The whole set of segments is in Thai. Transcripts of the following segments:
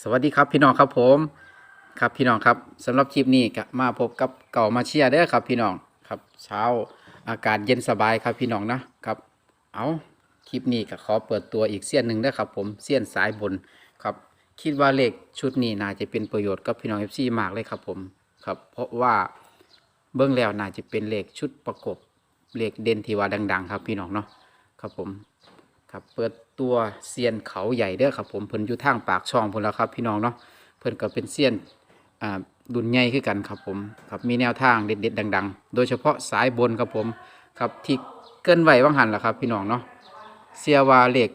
สวัสดีครับพี่น้องครับผมครับพี่น้องครับสำหรับคลิปนี้ก็มาพบกับเก่ามาเชียร์เด้อครับพี่น้องครับเช้าอากาศเย็นสบายครับพี่น้องนะครับเอาคลิปนี้ก็ขอเปิดตัวอีกเสี้ยนหนึ่งเด้อครับผมเสี้ยนสายบนครับคิดว่าเลขชุดนี้น่าจะเป็นประโยชน์กับพี่น้องเอฟซีมากเลยครับผมครับเพราะว่าเบื้องแล้วน่าจะเป็นเลขชุดประกบเลขเด่นที่ว่าดัง ๆ ครับพี่น้องเนาะครับผมครับเปิดตัวเซียนเขาใหญ่เด้อครับผมเพิ่นอยู่ทางปากช่องพุ่นแล้วครับพี่น้องเนาะเพิ่นก็เป็นเซียนอ่าดุนใหญ่คือกันครับผมครับมีแนวทางเด็ดๆดัง ๆ โดยเฉพาะสายบนครับผมครับที่เกินไหวว่างหันล่ะครับ พี่น้องเนาะเสียวาเลข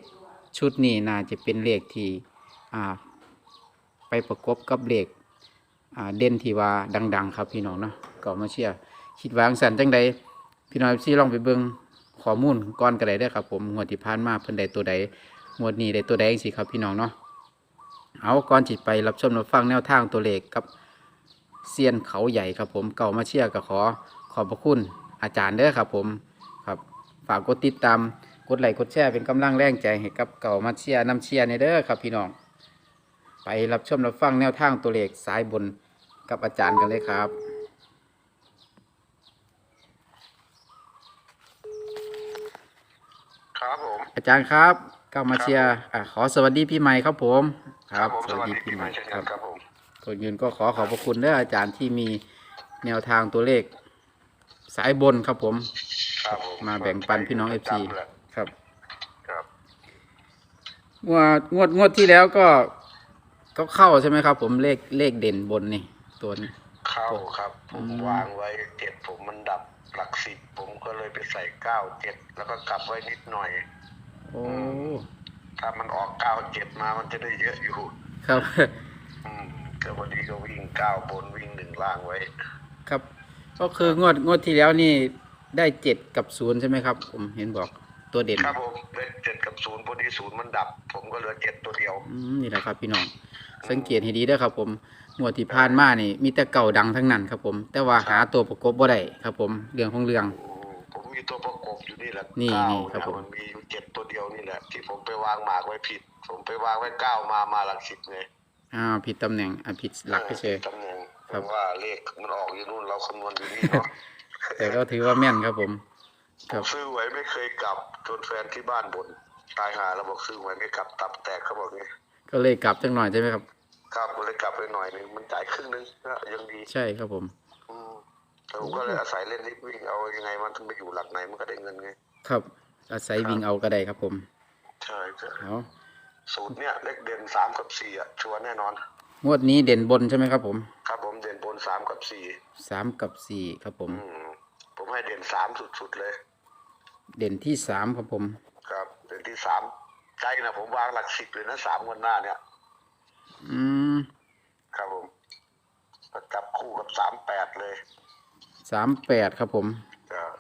ชุดนี้น่าจะเป็นเลขที่อ่าไปประกบกับเลขอ่าเด่นที่ว่าดัง ๆ ครับพี่น้องเนาะก็มาเชียร์คิดวางสันจังใดพี่น้องซี่ลองไปเบิ่ง ข้อมูลก่อนก็ได้ด้ครับผมงวดที่ผ่านมาเพิ่นได้ตัวใดงวดนี้ได้ตัวใดจังซี่ครับพี่น้องเนาะเอาก่อนจิไปรับชมรับฟังแนวทางตัวเลขกับเซียนเขาใหญ่ครับผมเก่ามาเชียร์ก็ขอขอบพระคุณอาจารย์เด้อครับผมครับฝากกดติดตามกดไลค์กดแชร์เป็นกำลังแรงใจให้กับเก่ามาเชียร์นำเชียร์ในเด้อครับพี่น้อง ไปรับชมรับฟังแนวทางตัวเลขสายบนกับอาจารย์กันเลยครับ ครับผม อาจารย์ครับก็มาเชียร์อะขอสวัสดีพี่ใหม่ครับผม ครับผมสวัสดีปีใหม่เช่นคกัรันบครับผมก่อนอื่นก็ขอขอบพระคุณเด้ออาจารย์ที่มีแนวทางตัวเลข สายบนครับผม ครับผมมาแบ่งปันพี่น้องเอฟซีจำแหละครับครับงวดงวดงวดที่แล้วก็ก็เข้าใช่ไหมครับ ผมเลขเลขเด่นบนนี่ตัวนี้เข้าครับผอืมมวางไว้เจ็ดผมมันดับ หลักสิบผมก็เลยไปใส่เก้าเจ็ดแล้วก็กลับไว้นิดหน่อย โอ้ ถ้ามันออกเก้าเจ็ดมามันจะได้เยอะอยู่ ครับ อืมก็พอดีก็วิ่งเก้าบนวิ่งหนึ่งล่างไว้ ครับ ก็คืองวดงวดที่แล้วนี่ได้เจ็ดกับศูนย์ใช่ไหมครับ ผมเห็นบอก ตัวเด่นครับผมเลขเจ็ดกับศูนย์พอดีศูนย์มันดับ ผมก็เหลือเจ็ดตัวเดียว อืมนี่แหละครับ พี่น้องสังเกตให้ดีเด้อครับ ผมงวดที่ผ่านมานี่ มีแต่เก่าดังทั้งนั้นครับผม แต่ว่าหาตัวประกบบ่ได้ครับ ผมเรื่องของเรื่องอืมผมมีตัวประกบอยู่นี่แหละนี่เก้านี่ครับเนี่ยผม มันมีอยู่เจ็ดตัวเดียวนี่แหละ ที่ผมไปวางหมากไว้ผิด ผมไปวางไว้เก้ามามาหลักสิบไงอ้าวผิดตำแหน่งอะผิดหลักเฉย ตำแหน่งครัผบมว่าเลขมันออกอยู่นู่นเราคำนวณอยู่นี่เนาะ แต่ก็ถือว่าแม่นครับผมผ ครับมซื้อไว้ไม่เคยกลับจนแฟนที่บ้านบ่นตายหาเราบอกซื้อไว้ไม่กลับตับแตกเขาบอกนี่ก็เลยกลับจังหน่อยใช่ไหมครับ ครับก็เลยกลับไปหน่อยนึงมันจ่ายครึ่งนึงก็ยังดีใช่ครับผม อืมแต่ผมก็เลยอาศัยเล่นนิดวิ่งเอายังไงมันถึงไปอยู่หลักไหนมันก็ได้เงินไง ครับ อาศัยวิ่งเอาก็ได้ครับผมใช่ใช่เอาสูตรเนี้ยเลขเด่นสามกับสี่อะชัวร์แน่นอน งวดนี้เด่นบนใช่ไหมครับผมครับผมเด่นบนสามกับสี่สามกับสี่ครับผม อืม ผมให้เด่นสามสุดๆเลย เด่นที่สามครับผม ครับ เด่นที่สามใจนะผมวางหลักสิบเลยนะสามวันหน้าเนี่ย อืม ครับผมจับคู่กับสามแปดเลยสามแปดครับผม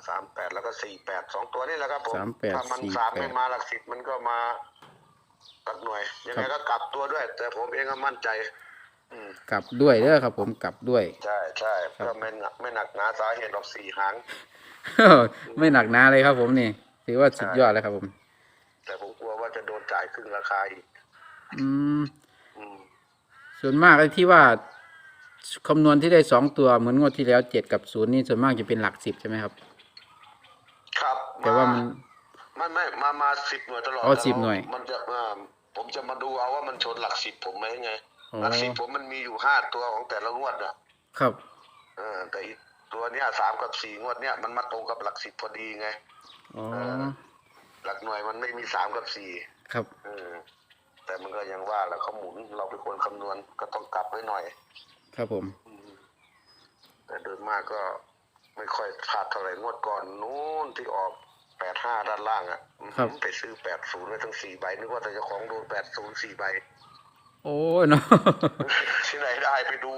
สามแปดแล้วก็สี่แปดสองตัวนี่แหละครับผม38ถ้ามัน48สามไม่มาหลักสิบมันก็มาหลักหน่วย ยังไงก็กลับตัวด้วย แต่ผมเองก็มั่นใจ อืมกลับด้วยเด้อครับ ผมกลับด้วย ใช่ใช่ครับ ก็ไม่หนักไม่หนักหนาสาเหตุหรอกสี่หาง ไม่หนักหนาเลยครับ ผมนี่ ถือว่าสุดยอดเลยครับ ผม แต่ผมกลัวว่าจะโดนจ่ายครึ่งราคาอีกอืม อืมส่วนมากไอ้ที่ว่าคำนวณที่ได้สองตัวเหมือนงวดที่แล้วเจ็ดกับศูนย์นี่ส่วนมากจะเป็นหลักสิบใช่ไหมครับ ครับแต่ว่ามัน ไม่ไม่มามาสิบหน่วยตลอดอ๋อแต่10หน่วย มันจะอ่าผมจะมาดูเอาว่ามันชนหลักสิบผมไหมไงอ๋อ หลักสิบผมมันมีอยู่ห้าตัวของแต่ละงวดอะครับ เออ แต่อีกตัวเนี้ยสามกับสี่งวดเนี้ยมันมาตรงกับหลักสิบพอดีไงอ๋อหลักหน่วยมันไม่มีสามกับสี่ครับ เออแต่มันก็ยังว่าแหละเขาหมุนเราเป็นคนคำนวณก็ต้องกลับไว้หน่อย ครับผม อืมแต่โดยมากก็ไม่ค่อยพลาดเท่าไหร่งวดก่อนนู้นที่ออกแปดห้าด้านล่างอะอื้อหือไปซื้อแปดศูนย์ไว้ทั้งสี่ใบนึกว่าแต่เจ้าของโดนแปดศูนย์สี่ใบ โอ้ยเนาะที่ไหนได้ไปดู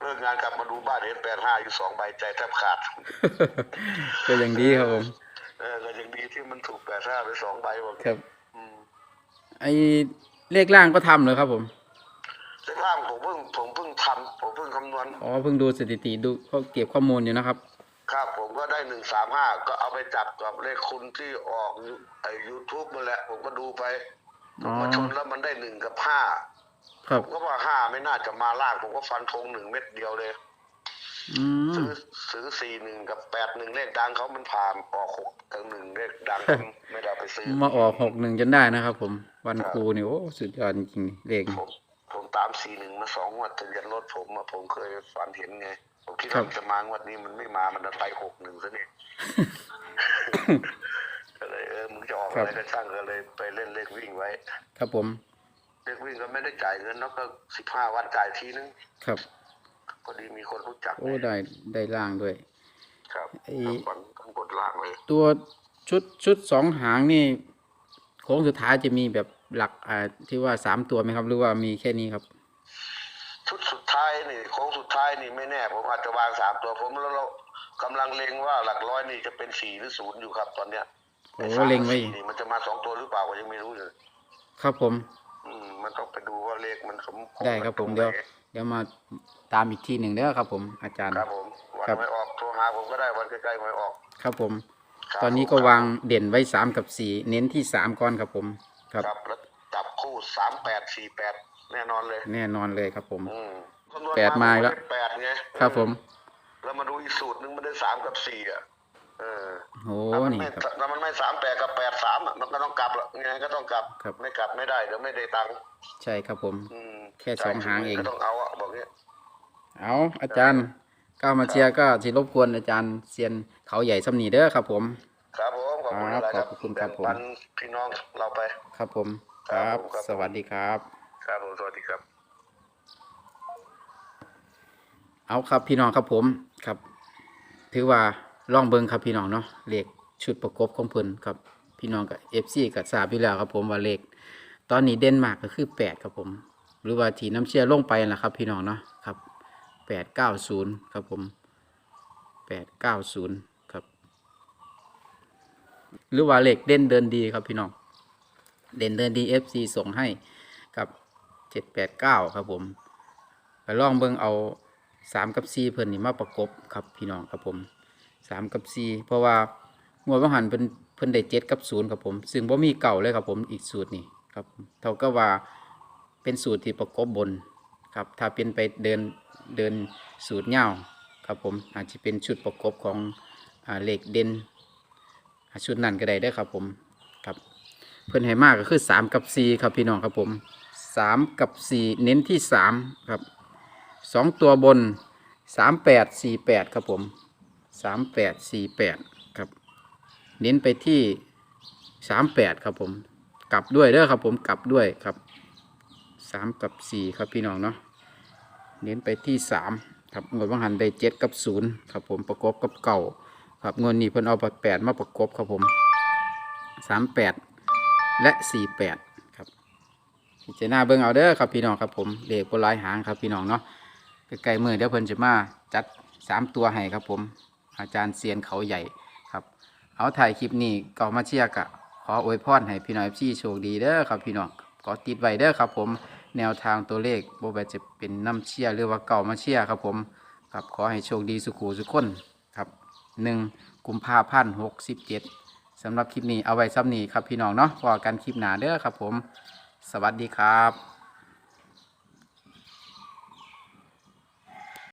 เลิกงานกลับมาดูบ้านเห็นแปดห้าอยู่สองใบใจแทบขาดก็ยังดีครับผมเออก็ยังดีที่มันถูกแปดห้าไปสองใบบอกครับอืมไอ้เลขล่างก็ทำเลยครับผมเลขล่างผมเพิ่งผมเพิ่งทำผมเพิ่งคำนวณอ๋อเพิ่งดูสถิติดูเขาเก็บข้อมูลอยู่นะครับครับผมก็ได้หนึ่งสามห้าก็เอาไปจับกับเลขคุณที่ออกไอ้ยูทูบมาแหละผมก็ดูไปผอ๋อมก็ชนแล้วมันได้หนึ่งกับห้า ครับ ผมก็ว่าห้าไม่น่าจะมาล่างผมก็ฟันธงหนึ่งเม็ดเดียวเลย อืม ซื้อซื้อสี่หนึ่งกับแปดหนึ่งเลขดังเขามันผ่านออกหกกับหนึ่งเลขดังผมไม่ได้เอาไปซื้อมาออกหกหนึ่งจนได้นะครับผม วันครูนี่โอ้สุดยอดจริงๆเลขผมผมตามสี่หนึ่งมาสองงวดทะเบียนรถผมอะผมเคยฝันเห็นไง ผมคิดครัว่าบ มันจะมางวดนี้มันไม่มามันจะไปหกหนึ่งซะเนี่ยก็เลยเออมึงจะออกอะไรก็ช่างก็เลยไปเล่นเลขวิ่งไว้ ครับผม เลขวิ่งก็ไม่ได้จ่ายเงินแล้วก็สิบห้าวันจ่ายทีนึงครับพอดีมีคนรู้จักโอ้ได้ได้ล่างด้วย ครับไอ้ฝันต้องกดล่างเลย ตัวชุดชุดสองหางนี่โค้งสุดท้ายจะมีแบบหลักอ่าที่ว่าสามตัวไหมครับหรือว่ามีแค่นี้ครับ ชุดสุดท้ายนี่โค้งสุดท้ายนี่ไม่แน่ ผมอาจจะวางสามตัวผมแล้วเรากำลังเล็งว่าหลักร้อยนี่จะเป็นสี่หรือศูนย์อยู่ครับตอนเนี้ยโอ้สามเล็งไว้สี่นี่มันจะมาสองตัวหรือเปล่าก็ยังไม่รู้เลยครับผม อืมมันต้องไปดูว่าเลขมันสมพงษ์ได้ครับผมกัเดี๋ยวตงไหนเดี๋ยวมาตามอีกทีหนึ่งเด้อครับผมอาจารย์ครับผมวันครับไม่ออกโทรหาผมก็ได้วันใกล้ๆไม่ออก ครับผมครับตอนนี้ก็ผมวางเด่นไว้สามกับสี่เน้นที่สามก่อนครับผมครับครับแล้วจับคู่สามแปดสี่แปดแน่นอนเลย แน่นอนเลยครับผมอืมคำนวณแปดมาอีกแล้วนได้แปดไงครับผม แล้วมาดูอีกสูตรหนึ่งมันได้สามกับสี่อะ เออโอ้ถ้ามันนี่ไม่ครับ ถ้ามันไม่สามแปดกับแปดสามอะมันก็ต้องกลับละไงก็ต้องกลับ ครับ ไม่กลับไม่ได้เดี๋ยวไม่ได้ตังค์ใช่ครับผม อืมแค่สองหางเอง ก็ต้องเอาอะบอกเนี้ยเอาอาจารย์ก้าวมาเชียร์ก็สิรบกวนอาจารย์เซียนเขาใหญ่สำนีเด้อครับผม ครับผมขอบคุณครับอะไรครับขอบคุณครับผม แงปันพี่น้องเราไป ครับผม ครับ ครับผมครับ สวัสดีครับ ครับผมสวัสดีครับ เอาครับพี่น้องครับผมครับ ถือว่า ล่องเบิงครับพี่น้องเนาะเลขชุดประกบของเพิ่นครับพี่น้องกับเอฟซีกับทราบอยู่แล้วครับผมว่าเลขตอนนี้เด่นมากก็คือแปดครับผม หรือว่าทีน้ำเชื่อลงไปล่ะครับ พี่น้องเนาะครับแปดเก้าศูนย์ครับผมแปดเก้าศูนย์ครับ หรือว่าเลขเด่นเดินดีครับพี่น้องเด่นเดินดีเอฟซีส่งให้กับเจ็ดแปดเก้าครับผมไปลองเบิ่งเอาสามกับสี่เพิ่นนี่มาประกบครับพี่น้องครับผม สามกับสี่เพราะว่างวดว่างหันเพิ่นเพิ่นได้เจ็ดกับศูนย์ครับผม ซึ่งบ่มีเก่าเลยครับผมอีกสูตรนี่ครับเท่ากับว่าเป็นสูตรที่ประกบบนครับถ้าเป็นไปเดินเดินสูตรเงาวครับผมอาจจะเป็นชุดประกบของอ่าเลขเด่นชุดนั้นก็ได้ด้อครับผมครับเพิ่นให้มากก็คือ 3 กับ 4 ครับพี่น้องครับผม 3 กับ 4 เน้นที่ 3 ครับ 2 ตัวบน 3 8 4 8 ครับผม 3 8 4 8ครับ เน้นไปที่3 8ครับผม กลับด้วยเด้อครับผมกลับด้วยครับ3กับ4ครับพี่น้องเนาะเน้นไปที่3ครับงวดบางหันได้7กับ0ครับผมประกบกับเก่าครับงวดนี้เพิ่นเอาแปดมาประกบครับผม38และ48ครับพิจารณาเบิ่งเอาเด้อครับพี่น้องครับผมเลขบ่หลายหางครับพี่น้องเนาะใกล้ๆมือเดี๋ยวเพิ่นจะมาจัด3ตัวให้ครับผม อาจารย์เซียนเขาใหญ่ครับ เอาถ่ายคลิปนี้ก็มาเชียร์กะขออวยพรให้พี่น้องพี่โชคดีเด้อครับพี่น้องก็ติดไว้เด้อครับ ผมแนวทางตัวเลขบ่ว่าจะเป็นน้ำเชียร์หรือว่าเก่ามาเชียร์ครับผมครับขอให้โชคดีสุขูสุขคนครับหนึ่งกุมภาพันธ์หกสิบเจ็ดสำหรับคลิปนี้เอาไว้ซ้ำนี้ครับพี่น้องเนาะพอกันคลิปหนาเด้อครับผม สวัสดีครับ